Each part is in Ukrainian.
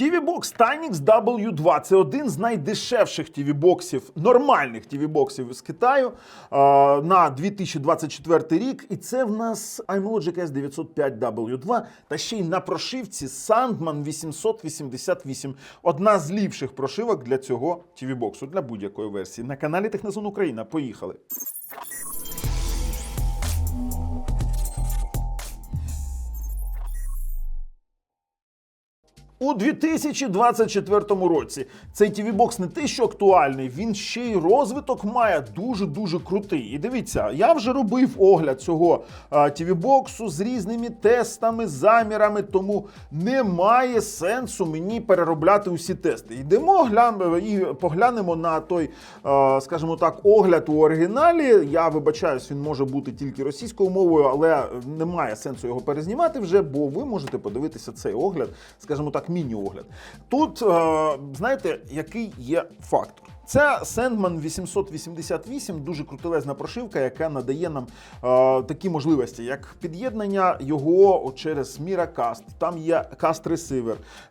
TV Box Tynix W2 це один з найдешевших TV боксів, нормальних TV боксів з Китаю на 2024 рік. І це в нас iMlogic S905 W2 та ще й на прошивці Sandman 888. Одна з ліпших прошивок для цього TV боксу для будь-якої версії. На каналі Технозон Україна. Поїхали. У 2024 році цей tv бокс не те, що актуальний, він ще й розвиток має дуже-дуже крутий. І дивіться, я вже робив огляд цього tv боксу з різними тестами, замірами, тому немає сенсу мені переробляти усі тести. Йдемо глянемо і поглянемо на той, скажімо так, огляд у оригіналі. Я вибачаюсь, він може бути тільки російською мовою, але немає сенсу його перезнімати вже, бо ви можете подивитися цей огляд, скажімо так, міні-огляд. Тут, е, знаєте, який є фактор? Це Sandman 888, дуже крутелезна прошивка, яка надає нам е, такі можливості, як під'єднання його через Miracast, там є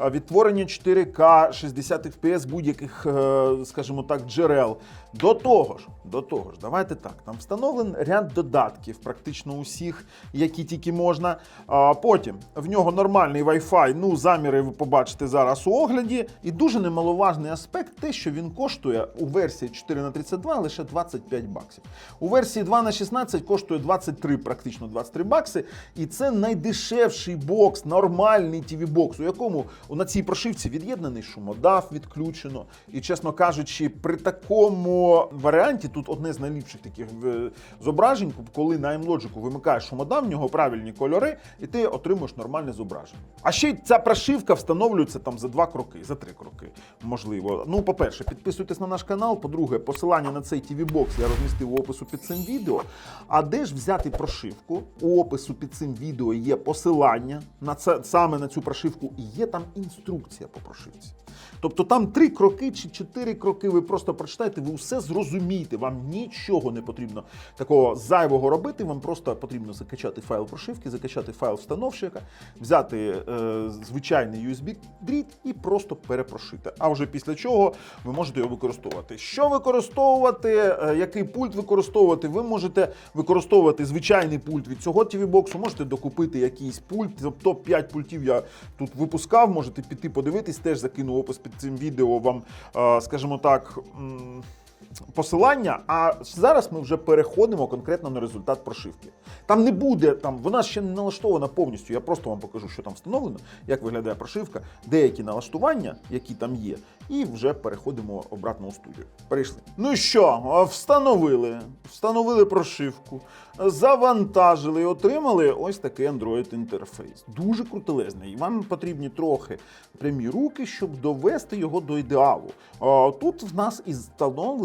е, відтворення 4К 60 FPS будь-яких, е, скажімо так, джерел. До того ж, до того ж, давайте так. Там встановлений ряд додатків, практично усіх, які тільки можна. А потім в нього нормальний Wi-Fi, ну заміри ви побачите зараз у огляді. І дуже немаловажний аспект те, що він коштує у версії 4 на 32 лише 25 баксів. У версії 2 на 16 коштує 23, практично 23 бакси. І це найдешевший бокс, нормальний tv бокс у якому на цій прошивці від'єднаний шумодав, відключено. І, чесно кажучи, при такому варіанті тут одне з найліпших таких е, зображень, коли на iMlogic вимикаєш шумодав, в нього правильні кольори, і ти отримуєш нормальне зображення. А ще ця прошивка встановлюється там за два кроки, за три кроки, можливо. Ну, по-перше, підписуйтесь на наш канал. По-друге, посилання на цей tv бокс я розмістив у опису під цим відео. А де ж взяти прошивку? У опису під цим відео є посилання на це саме на цю прошивку, і є там інструкція по прошивці. Тобто там три кроки чи чотири кроки. Ви просто прочитаєте, ви все зрозумієте. Вам нічого не потрібно такого зайвого робити. Вам просто потрібно закачати файл прошивки, закачати файл встановщика, взяти е, звичайний USB дріт і просто перепрошити. А вже після чого ви можете його використовувати. Що використовувати, е, який пульт використовувати? Ви можете використовувати звичайний пульт від цього tv боксу можете докупити якийсь пульт. Топ 5 пультів я тут випускав. Можете піти подивитись, теж закину опис під цим відео вам, е, скажімо так. Посилання, а зараз ми вже переходимо конкретно на результат прошивки. Там не буде, там вона ще не налаштована повністю. Я просто вам покажу, що там встановлено, як виглядає прошивка, деякі налаштування, які там є, і вже переходимо обратно у студію. Перейшли. Ну що, встановили, встановили прошивку, завантажили і отримали ось такий Android інтерфейс. Дуже крутелезний. І вам потрібні трохи прямі руки, щоб довести його до ідеалу. Тут в нас із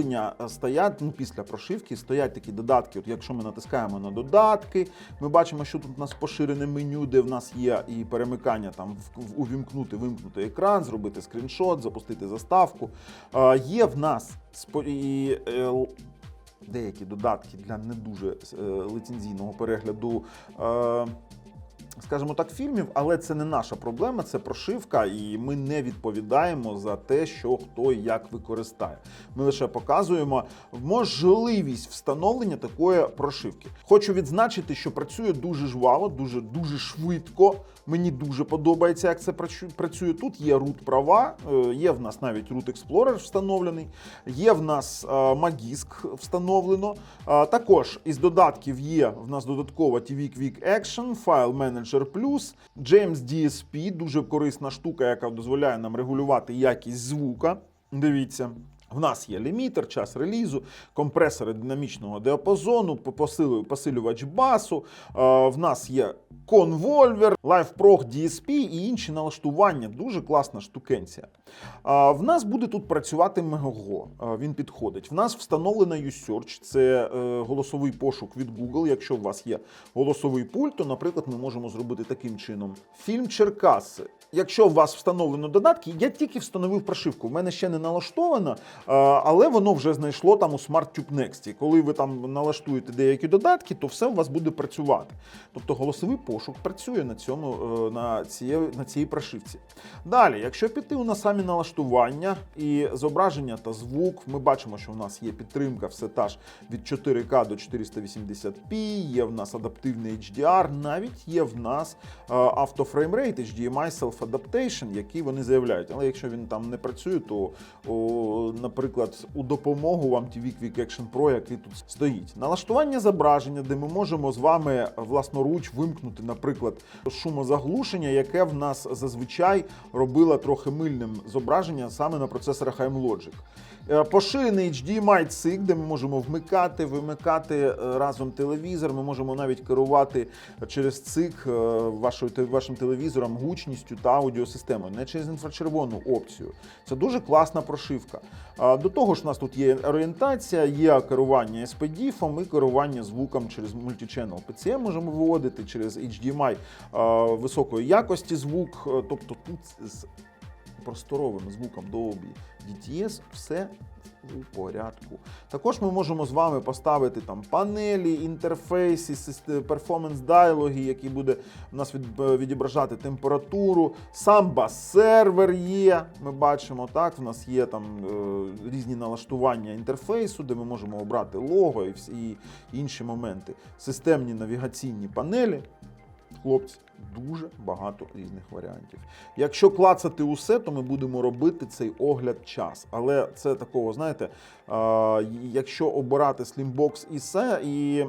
встановлення стоять, ну після прошивки стоять такі додатки. От якщо ми натискаємо на додатки, ми бачимо, що тут у нас поширене меню, де в нас є і перемикання там в- увімкнути, вимкнути екран, зробити скріншот, запустити заставку. А, Є в нас і, е, деякі додатки для не дуже е, лицензійного перегляду. Е, Скажімо так, фільмів, але це не наша проблема, це прошивка, і ми не відповідаємо за те, що хто і як використає. Ми лише показуємо можливість встановлення такої прошивки. Хочу відзначити, що працює дуже жваво, дуже дуже швидко. Мені дуже подобається, як це працює. Тут є root права, е, є в нас навіть root Explorer встановлений, є в нас е, Magisk встановлено. Е, Також із додатків є в нас додатково TV Quick Action, File Manager Plus, James DSP, дуже корисна штука, яка дозволяє нам регулювати якість звука. Дивіться. В нас є лімітер, час релізу, компресори динамічного діапазону, посилю- посилювач басу. е, В нас є конвольвер, LivePro DSP і інші налаштування. Дуже класна штукенція. В нас буде тут працювати Megogo. Він підходить. В нас встановлена USearch, це е, голосовий пошук від Google. Якщо у вас є голосовий пульт, то, наприклад, ми можемо зробити таким чином: фільм Черкаси. Якщо у вас встановлено додатки, я тільки встановив прошивку. В мене ще не налаштовано, але воно вже знайшло там у SmartTube Next. І коли ви там налаштуєте деякі додатки, то все у вас буде працювати. Тобто голосовий пошук працює на цьому е, на цій, на цій прошивці. Далі, якщо піти на самі налаштування і зображення та звук, ми бачимо, що в нас є підтримка все та ж від 4К до 480p, є в нас адаптивний HDR, навіть є в нас е, автофреймрейт, HDMI Self-Adaptation, який вони заявляють. Але якщо він там не працює, то, о, наприклад, у допомогу вам TV Quick Action Pro, який тут стоїть. Налаштування зображення, де ми можемо з вами власноруч вимкнути, наприклад, шумозаглушення, яке в нас зазвичай робило трохи мильним зображення саме на процесорах AMLogic. Е, Поширений HDMI цик, де ми можемо вмикати, вимикати е, разом телевізор. Ми можемо навіть керувати через цик е, вашим телевізором гучністю та аудіосистемою, не через інфрачервону опцію. Це дуже класна прошивка. До того ж, у нас тут є орієнтація, є керування SPDIF і керування звуком через мультиченел. PCM можемо виводити через HDMI високої якості звук. Е, Тобто тут просторовим звуком Dolby DTS все у порядку. Також ми можемо з вами поставити там панелі, інтерфейси, сис- перформанс-діалоги, які буде у нас е, відображати температуру. Сам бас-сервер є. Ми бачимо, так, в нас є там е, різні налаштування інтерфейсу, де ми можемо обрати лого і, всі, інші моменти. Системні навігаційні панелі. Хлопці, дуже багато різних варіантів. Якщо клацати усе, то ми будемо робити цей огляд час. Але це такого, знаєте, якщо обирати Slimbox і се, і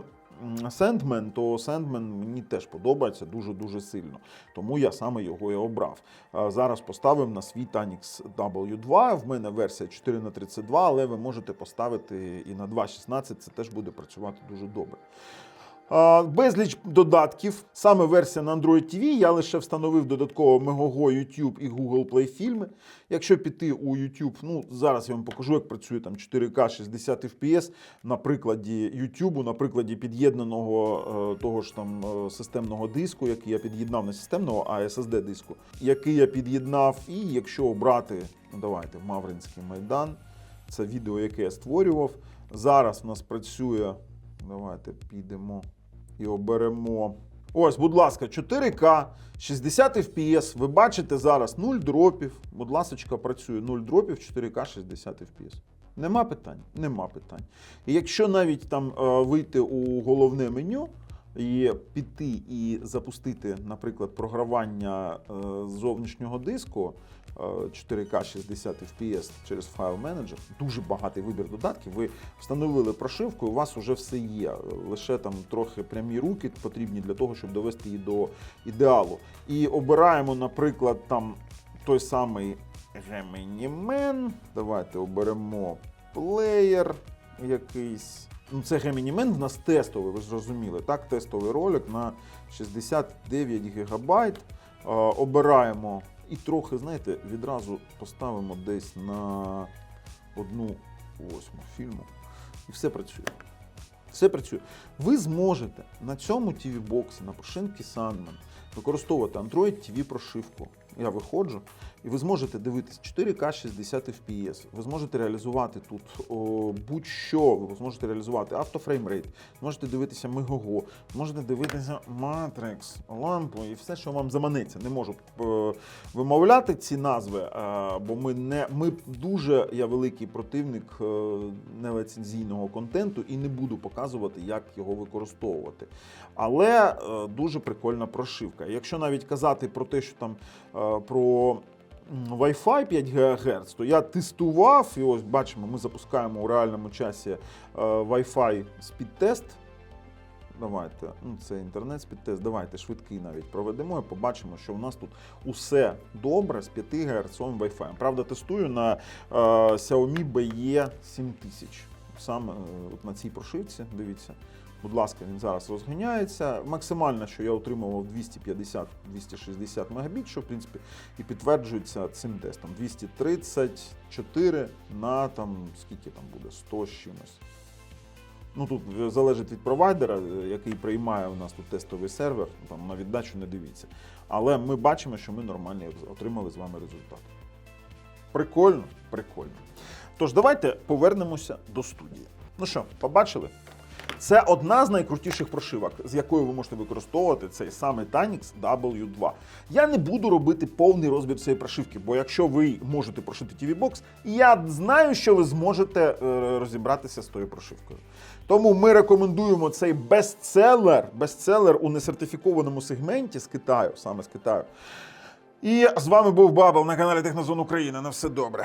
Sandman, то Sandman мені теж подобається дуже-дуже сильно. Тому я саме його і обрав. Зараз поставимо на свій Tanix W2. В мене версія 4 на 32 але ви можете поставити і на 2.16, це теж буде працювати дуже добре. Безліч додатків. Саме версія на Android TV. Я лише встановив додатково Megogo, YouTube і Google Play фільми. Якщо піти у YouTube, ну зараз я вам покажу, як працює там 4К 60 FPS на прикладі YouTube, на прикладі під'єднаного е, того ж там е, системного диску, який я під'єднав не системного, а SSD диску, який я під'єднав. І якщо обрати, ну давайте, Мавринський майдан, це відео, яке я створював. Зараз у нас працює. Давайте підемо і оберемо. Ось, будь ласка, 4К, 60 FPS. Ви бачите зараз 0 дропів. Будь ласка, працює 0 дропів, 4К 60 FPS. Нема питань? Нема питань. І якщо навіть там е, вийти у головне меню і піти і запустити, наприклад, програвання е, зовнішнього диску е, 4К 60 FPS через файл менеджер, дуже багатий вибір додатків. Ви встановили прошивку, у вас вже все є. Лише там трохи прямі руки потрібні для того, щоб довести її до ідеалу. І обираємо, наприклад, там той самий Gemini Man. Давайте оберемо плеєр якийсь. Ну, це Gemini Man в нас тестовий, ви зрозуміли. Так, тестовий ролик на 69 гігабайт. Обираємо і трохи, знаєте, відразу поставимо десь на одну восьму фільму. І все працює. Все працює. Ви зможете на цьому tv боксі на прошивці Sandman використовувати Android TV прошивку. Я виходжу, і ви зможете дивитись 4К 60 FPS. Ви зможете реалізувати тут будь-що. Ви зможете реалізувати автофреймрейт, зможете дивитися Megogo, зможете дивитися Matrix, лампу і все, що вам заманеться. Не можу е, вимовляти ці назви, е, бо ми не ми дуже я великий противник е, неліцензійного контенту і не буду показувати, як його використовувати. Але дуже прикольна прошивка. Якщо навіть казати про те, що там про Wi-Fi 5 ГГц, то я тестував, і ось бачимо, ми запускаємо у реальному часі е, Wi-Fi спідтест. Давайте, ну це інтернет спідтест. Давайте швидкий навіть проведемо і побачимо, що у нас тут усе добре з 5 ГГц Wi-Fi. Правда, тестую на е, Xiaomi BE 7000. Саме е, от на цій прошивці, дивіться. Будь ласка, він зараз розганяється. Максимально, що я отримував 250-260 Мбіт, що в принципі і підтверджується цим тестом. 234 на там скільки там буде 100 з чимось. Ну тут залежить від провайдера, е, який приймає у нас тут тестовий сервер. Там на віддачу не дивіться. Але ми бачимо, що ми нормальний отримали з вами результат. Прикольно, прикольно. Тож давайте повернемося до студії. Ну що, побачили? Це одна з найкрутіших прошивок, з якою ви можете використовувати цей самий Tanix W2. Я не буду робити повний розбір цієї прошивки, бо якщо ви можете прошити TV Box, я знаю, що ви зможете е, розібратися з тою прошивкою. Тому ми рекомендуємо цей бестселер, бестселер у несертифікованому сегменті з Китаю, саме з Китаю. І з вами був Бабл на каналі Технозон Україна. На все добре.